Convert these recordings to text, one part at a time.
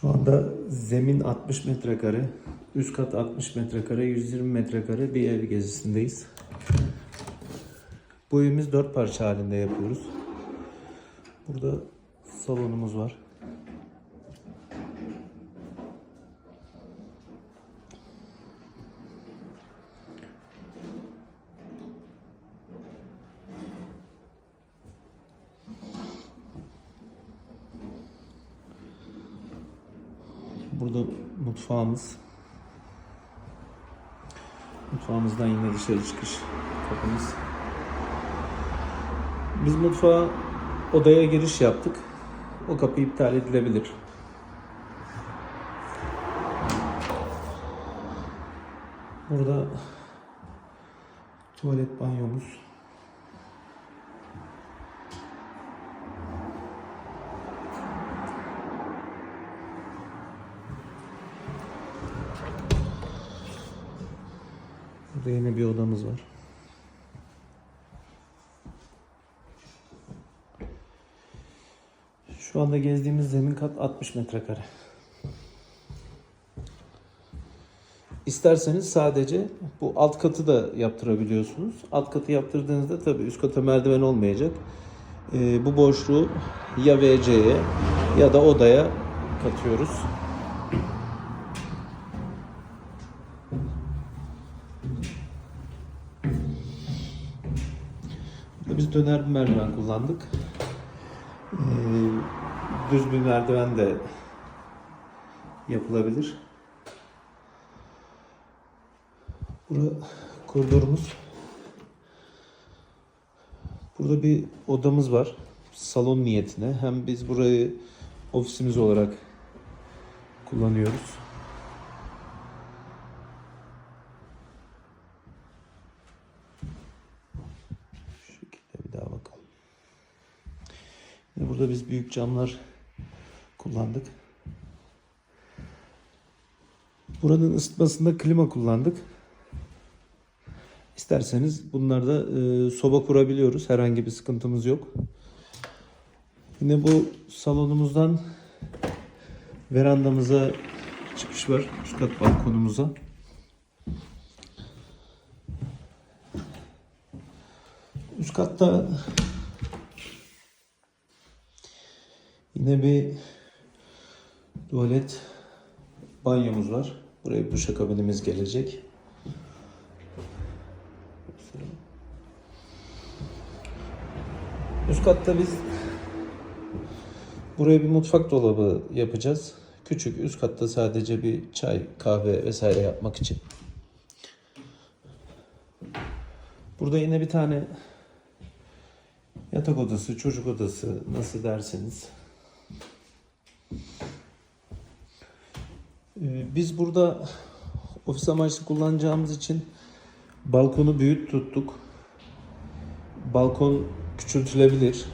Şu anda zemin 60 metrekare, üst kat 60 metrekare, 120 metrekare bir ev gezisindeyiz. Bu evimiz dört parça halinde yapıyoruz. Burada salonumuz var. Burada mutfağımız. Mutfağımızdan yine dışarı çıkış kapımız. Biz mutfağa odaya giriş yaptık. O kapı iptal edilebilir. Burada tuvalet banyomuz. Burada yine bir odamız var. Şu anda gezdiğimiz zemin kat 60 metrekare. İsterseniz sadece bu alt katı da yaptırabiliyorsunuz. Alt katı yaptırdığınızda tabii üst kata merdiven olmayacak. Ee, bu boşluğu ya WC'ye ya da odaya katıyoruz. Biz döner bir merdiven kullandık. Ee, düz bir merdiven de yapılabilir. Burada koridorumuz. Burada bir odamız var. Salon niyetine. Hem biz burayı ofisimiz olarak kullanıyoruz. Şu şekilde bir daha bakalım. Yine burada biz büyük camlar kullandık. Buranın ısıtmasında klima kullandık. İsterseniz bunlarda e, soba kurabiliyoruz. Herhangi bir sıkıntımız yok. Yine bu salonumuzdan verandamıza çıkış var. Üst kat balkonumuza. Üst katta yine bir tuvalet banyomuz var. Buraya duşakabinimiz gelecek. Üst katta biz buraya bir mutfak dolabı yapacağız. Küçük üst katta sadece bir çay, kahve vesaire yapmak için. Burada yine bir tane yatak odası, çocuk odası nasıl derseniz. Biz burada ofis amaçlı kullanacağımız için balkonu büyük tuttuk. Balkon küçültülebilir.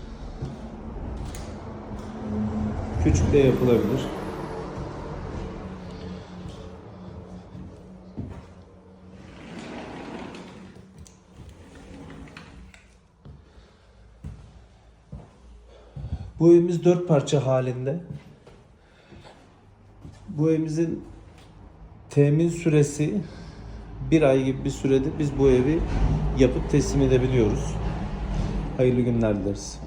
Küçük de yapılabilir. Bu evimiz dört parça halinde. Bu evimizin temin süresi bir ay gibi bir sürede biz bu evi yapıp teslim edebiliyoruz. Hayırlı günler dileriz.